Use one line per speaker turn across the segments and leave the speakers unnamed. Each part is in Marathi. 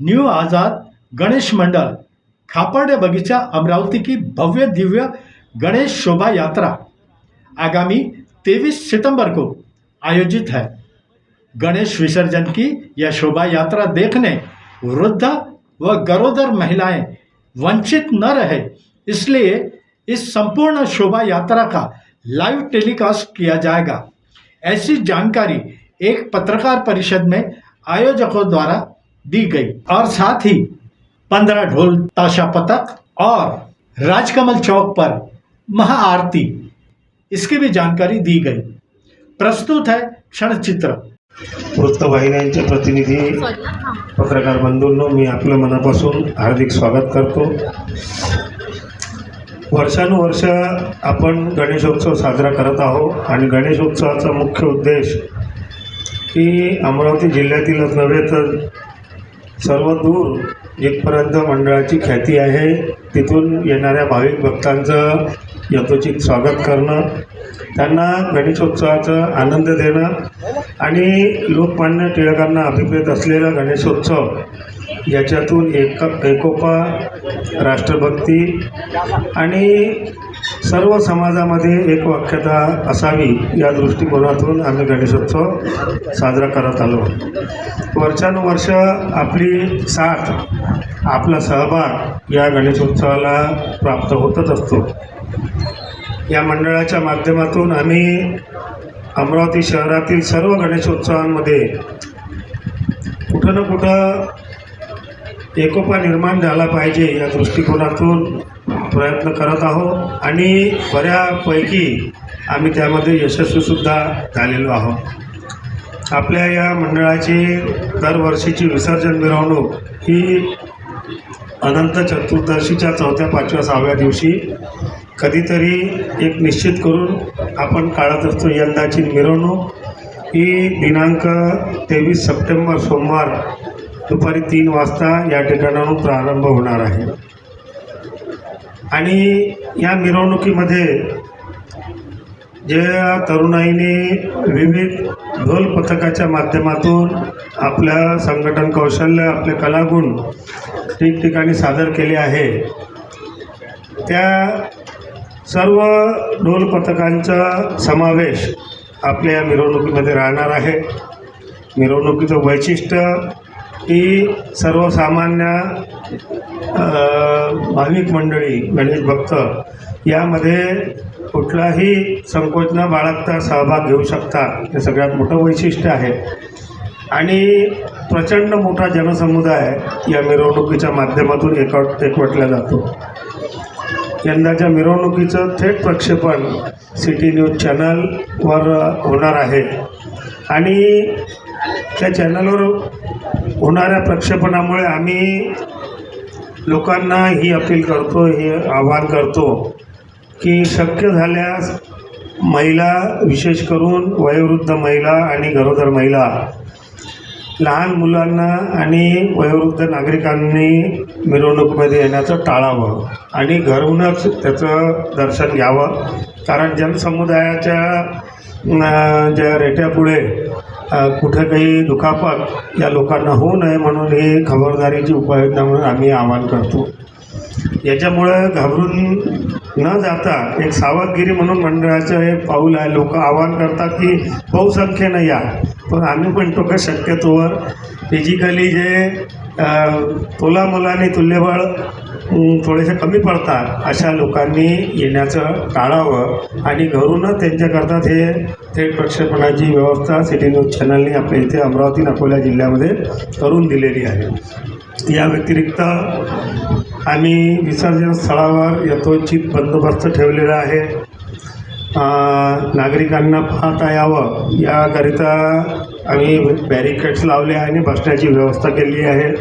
न्यू आज़ाद गणेश मंडल, खापर्डे बगीचा, अमरावती की भव्य दिव्य गणेश शोभा यात्रा, आगामी 23 सितंबर को आयोजित है। गणेश विसर्जन की यह शोभा यात्रा देखने वृद्ध व गरोदर महिलाएँ वंचित न रहे, इसलिए इस संपूर्ण शोभा यात्रा का लाइव टेलीकास्ट किया जाएगा। ऐसी जानकारी एक पत्रकार परिषद में आयोजकों द्वारा दी गई। और साथ ही पंद्रह ढोल ताशा पतक और राजकमल चौक पर महाआरती। इसकी भी जानकारी दी गई। प्रस्तुत है क्षणचित्र।
वृत्तवाहिन्यांचे प्रतिनिधी पत्रकार बंधूंनो मी आपलं मनापासून हार्दिक स्वागत करतो. वर्षानुवर्ष आपण गणेशोत्सव साजरा करत आहोत आणि गणेशोत्सवाचा मुख्य उद्देश की अमरावती जिल्ह्यातीलच नव्हे तर सर्व दूर इथपर्यंत मंडळाची ख्याती आहे. तिथून येणाऱ्या भाविक भक्तांचं यथोचित स्वागत करणं त्यांना गणेशोत्सवाचा आनंद देणं आणि लोकमान्य टिळकांना अभिप्रेत असलेला गणेशोत्सव याच्यातून एक एकोपा राष्ट्रभक्ती आणि सर्व समाजामध्ये एक वाक्यता असावी या दृष्टिकोनातून आम्ही गणेशोत्सव साजरा करत आलो. वर्षानुवर्ष आपली साथ आपला सहभाग या गणेशोत्सवाला प्राप्त होतच असतो. या मंडळाच्या माध्यमातून आम्ही अमरावती शहरातील सर्व गणेशोत्सवांमध्ये कुठं ना कुठं एकोपा निर्माण झाला पाहिजे या दृष्टिकोनातून प्रयत्न करत आहोत आणि बऱ्यापैकी आम्ही त्यामध्ये यशस्वीसुद्धा झालेलो आहोत. आपल्या या मंडळाची दरवर्षीची विसर्जन मिरवणूक ही अनंत चतुर्दशीच्या चौथ्या पाचव्या सहाव्या दिवशी कधीतरी एक निश्चित करून आपण काढत असतो यंदाची मिरवणूक. ही दिनांक तेवीस सप्टेंबर सोमवार दुपारी तीन वाजता या ठिकाणाहून प्रारंभ होणार आहे. आणि या मिरवणुकीमध्ये जे तरुणाईने विविध ढोल पथकाच्या माध्यमातून आपल्या संघटन कौशल्य आपले कलागुण ठिकठिकाणी सादर केले आहे. त्या सर्व ढोल पथकांचा समावेश आपल्या या मिरवणुकीमध्ये राहणार आहे. मिरवणुकीचं वैशिष्ट्य ही सर्वसामान्य भाविक मंडळी गणेश भक्त यामध्ये कुठलाही संकोच न बाळगता सहभाग घेऊ शकतात हे सगळ्यात मोठं वैशिष्ट्य आहे. आणि प्रचंड मोठा जनसमुदाय या मिरवणुकीच्या माध्यमातून एकवट एकवटला जातो. यंदाच्या मिरवणुकीचं थेट प्रक्षेपण सिटी न्यूज चॅनलवर होणार आहे. आणि त्या चॅनलवर होणाऱ्या प्रक्षेपणामुळे आम्ही लोकांना ही अपील करतो हे आवाहन करतो की शक्य झाल्यास महिला विशेष करून वयोवृद्ध महिला आणि गरोदर महिला लहान मुलांना आणि वयोवृद्ध नागरिकांनी मिरवणुकीमध्ये येण्याचं टाळावं आणि घरूनच त्याचं दर्शन घ्यावं. कारण जनसमुदायाच्या ज्या रेट्यापुढे कुठे काही दुखापत या लोकांना होऊ नये म्हणून हे खबरदारीची उपाययोजना म्हणून आम्ही आवाहन करतो. याच्यामुळं घाबरून न जाता एक सावधगिरी म्हणून मंडळाचं एक पाऊल आहे. लोक आवाहन करतात की बहुसंख्येनं या. पण आम्ही म्हणतो का शक्यतोवर फिजिकली जे अ, तोलामोलाने तुल्यबळ थोडेसे कमी पडतात अशा लोकांनी येण्याचं टाळावं आणि घरूनच त्यांच्याकरता ते थेट प्रक्षेपणाची व्यवस्था सिटी न्यूज चॅनलने आपल्या इथे अमरावती अकोला जिल्ह्यामध्ये करून दिलेली आहे. या व्यतिरिक्त आम्ही विसर्जन स्थळावर यथोचित बंदोबस्त ठेवलेला आहे. नागरिकांना पाहता यावं. याकरिता आम्ही बॅरिकेड्स लावले आहे आणि बसण्याची व्यवस्था केली आहे.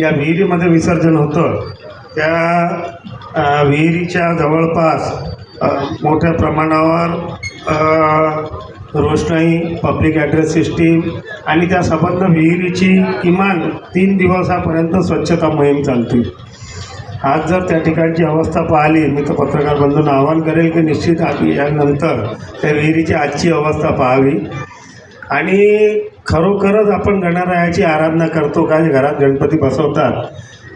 या विहिरीमध्ये विसर्जन होतं. त्या विहिरीच्या जवळपास मोठ्या प्रमाणावर रोषणाई पब्लिक ॲड्रेस सिस्टीम आणि त्या संबंध विहिरीची किमान तीन दिवसापर्यंत स्वच्छता मोहीम चालते. आज जर त्या ठिकाणची अवस्था पाहिली मी तर पत्रकार बंधूंना आवाहन करेल की निश्चित आधी यानंतर त्या विहिरीची आजची अवस्था पाहावी. आणि खरोखरच आपण गणरायाची आराधना करतो का जे घरात गणपती बसवतात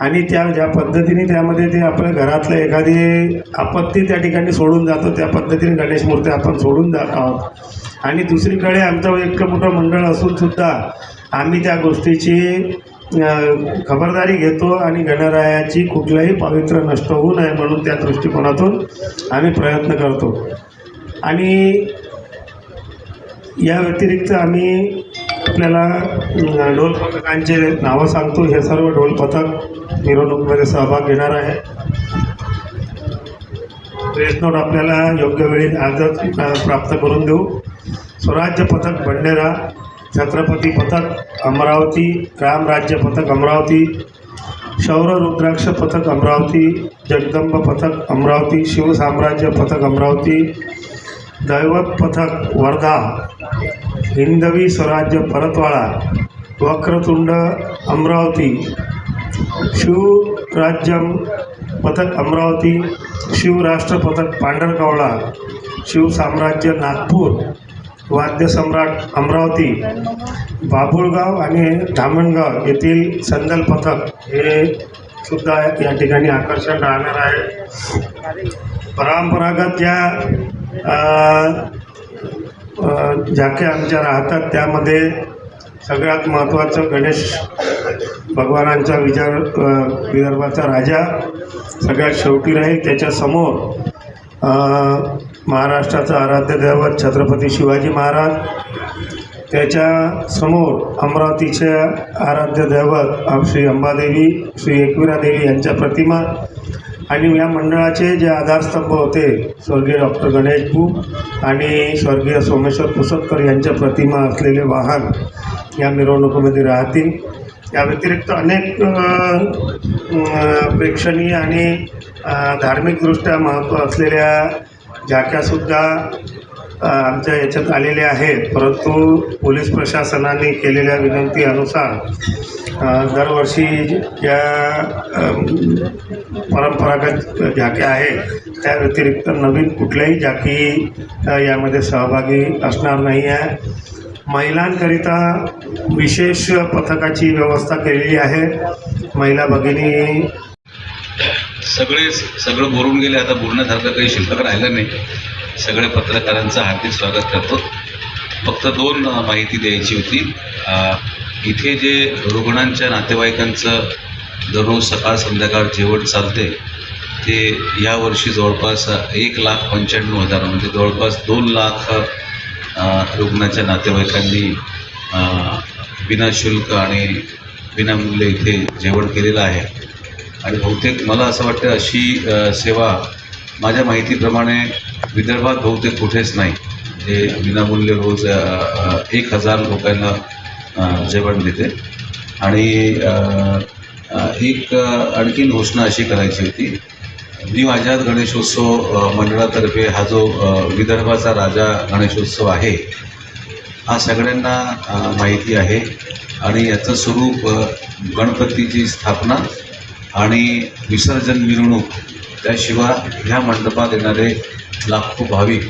आणि त्या ज्या पद्धतीने त्यामध्ये ते आपल्या घरातलं एखादी आपत्ती त्या ठिकाणी सोडून जातो त्या पद्धतीने गणेश मूर्ती आपण सोडून जात आहोत. आणि दुसरीकडे आमचं इतकं मोठं मंडळ असूनसुद्धा आम्ही त्या गोष्टीची खबरदारी घेतो आणि गणरायाची कुठलंही पवित्र नष्ट होऊ नये म्हणून त्या दृष्टिकोनातून आम्ही प्रयत्न करतो. आणि या व्यतिरिक्त आम्ही आपल्याला ढोल पथकांचे नावं सांगतो. हे सर्व ढोल पथक मिरवणूकमध्ये सहभाग घेणार आहे. ड्रेस नोट आपल्याला योग्य वेळी आजच प्राप्त करून देऊ. स्वराज्य पथक भंडेरा छत्रपती पथक अमरावती रामराज्य पथक अमरावती शौर रुद्राक्ष पथक अमरावती जगदंब पथक अमरावती शिवसाम्राज्य पथक अमरावती दैवत पथक वर्धा हिंदवी स्वराज्य परतवाडा वक्रतुंड अमरावती शिवराज्यम पथक अमरावती शिवराष्ट्र पथक पांढरकवळा शिवसाम्राज्य नागपूर वाद्यसम्राट अमरावती बाभुळगाव आणि धामणगाव येथील संदल पथक हे सुद्धा या ठिकाणी आकर्षण राहणार आहे. परंपरागत ज्या झाक्या आमच्या राहतात त्यामध्ये सगळ्यात महत्त्वाचं गणेश भगवानांचा विचार विदर्भाचा राजा सगळ्यात शेवटी राहील. त्याच्यासमोर महाराष्ट्राचं आराध्य दैवत छत्रपती शिवाजी महाराज. त्याच्यासमोर अमरावतीच्या अमरावतीचे आराध्य दैवत श्री अंबादेवी श्री एकविरादेवी यांच्या प्रतिमा. आणि या मंडळाचे जे आधारस्तंभ होते स्वर्गीय डॉक्टर गणेश बू आणि स्वर्गीय सोमेश्वर पुसतकर यांच्या प्रतिमा असलेले वाहन या मिरवणुकीमध्ये राहतील. या व्यतिरिक्त अनेक प्रेक्षणीय आणि धार्मिकदृष्ट्या महत्त्व असलेल्या झाक्यासुद्धा आमच्या याच्यात आलेले आहेत. परंतु पोलीस प्रशासनाने केलेल्या विनंतीनुसार दरवर्षी ज्या परंपरागत झाक्या आहेत त्या व्यतिरिक्त नवीन कुठल्याही झाकी यामध्ये सहभागी असणार नाही आहे. महिलांकरिता विशेष पथकाची व्यवस्था केलेली आहे. महिला भगिनी
सगळे सगळं बोलून गेले. आता बोलण्यासारखं काही शिल्लक राहिलं नाही. सगळे पत्रकारांचं हार्दिक स्वागत करतो. फक्त दोन माहिती द्यायची होती. इथे जे रुग्णांच्या नातेवाईकांचं दररोज सकाळ संध्याकाळ जेवण चालते ते यावर्षी जवळपास एक लाख पंच्याण्णव हजार म्हणजे जवळपास दोन लाख रुग्णाच्या नातेवाईकांनी विनाशुल्क आणि विनामूल्य इथे जेवण केलेलं आहे. आणि बहुतेक मला असं वाटतं अशी सेवा माझ्या माहितीप्रमाणे विदर्भात बहुतेक कुठेच नाही. हे विनामूल्य रोज एक हजार लोकांना जेवण देते आणि एक आणखी आणखीन घोषणा अशी करायची होती. न्यू आझाद गणेशोत्सव मंडळातर्फे हा जो विदर्भाचा राजा गणेशोत्सव आहे हा सगळ्यांना माहिती आहे. आणि याचं स्वरूप गणपतीची स्थापना आणि विसर्जन मिरवणूक त्याशिवाय ह्या मंडपात येणारे लाखो भाविक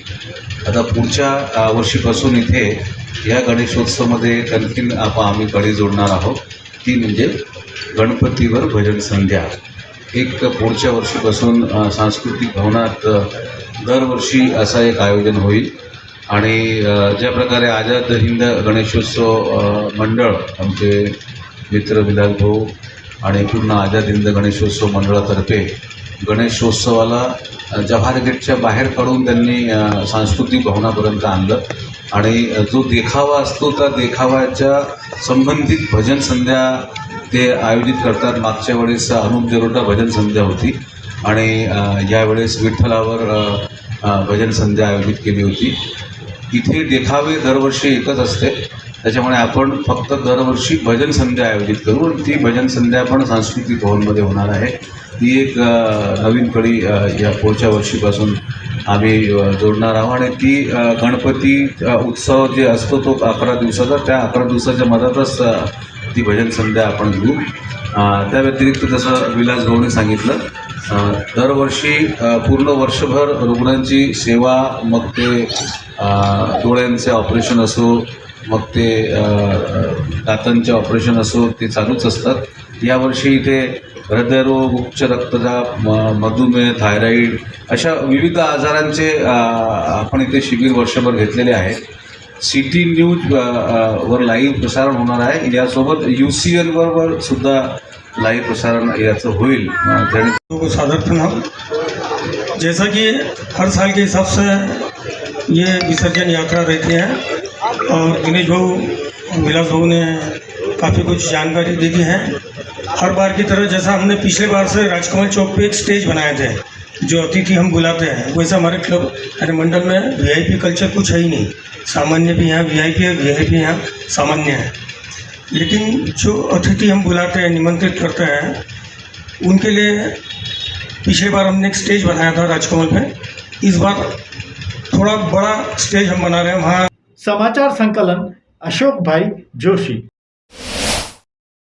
आता पुढच्या वर्षीपासून इथे या गणेशोत्सवामध्ये आणखीन आपण आम्ही कडी जोडणार आहोत. ती म्हणजे गणपतीवर भजन संध्या. एक पुढच्या वर्षीपासून सांस्कृतिक भवनात दरवर्षी असा एक आयोजन होईल. आणि ज्या प्रकारे आझाद हिंद गणेशोत्सव मंडळ आमचे मित्र विलास भाऊ आणि पूर्ण आझाद हिंद गणेशोत्सव मंडळातर्फे गणेशोत्सवाला जव्हार गेटच्या बाहेर काढून त्यांनी सांस्कृतिक भवनापर्यंत आणलं. आणि जो देखावा असतो त्या देखाव्याच्या संबंधित भजन संध्या ते आयोजित करतात. मागच्या वेळेस अनुप जरोटा भजन संध्या होती. आणि यावेळेस विठ्ठलावर भजन संध्या आयोजित केली होती. इथे देखावे दरवर्षी एकच असते. त्याच्यामुळे आपण फक्त दरवर्षी भजन संध्या आयोजित करू आणि ती भजन संध्या पण सांस्कृतिक भवनमध्ये होणार आहे. ती एक नवीन कडी या पुढच्या वर्षीपासून आम्ही जोडणार आहोत. आणि ती गणपती उत्सव जे असतो तो अकरा दिवसाचा त्या अकरा दिवसाच्या मधातच ती भजन संध्या आपण घेऊ. त्या व्यतिरिक्त जसं विलास भाऊने सांगितलं दरवर्षी पूर्ण वर्षभर रुग्णांची सेवा मग ते डोळ्यांचे ऑपरेशन असो मग ते दातांचे ऑपरेशन असो ते चालूच असतात. यावर्षी इथे हृदयरोग उच्च रक्तदाब म- मधुमेह थायरॉईड अशा विविध आजारांचे आपण इथे शिबिर वर्षभर घेतलेले आहे. सी टी न्यूज वर लाईव्ह प्रसारण होणार आहे. यासोबत यू सी एलवर वर सुद्धा लाईव्ह प्रसारण याचं होईल.
सादर प्रणाम जैसा कि हर साल के हिसाब से ये विसर्जन यात्रा रहती है और दिनेश भाऊ विलास भाऊ ने काफ़ी कुछ जानकारी दी है। हर बार की तरह जैसा हमने पिछले बार से राजकमल चौक पे एक स्टेज बनाए थे, जो अतिथि हम बुलाते हैं, वैसा हमारे क्लब अरे मंडल में वीआईपी कल्चर कुछ है ही नहीं। सामान्य भी हैं वीआईपी है वीआईपी हैं सामान्य है। लेकिन जो अतिथि हम बुलाते हैं, निमंत्रित करते हैं, उनके लिए पिछले बार हमने एक स्टेज बनाया था राजकमल पे। इस बार थोड़ा बड़ा स्टेज हम बना रहे हैं, वहाँ
समाचार संकलन अशोक भाई जोशी।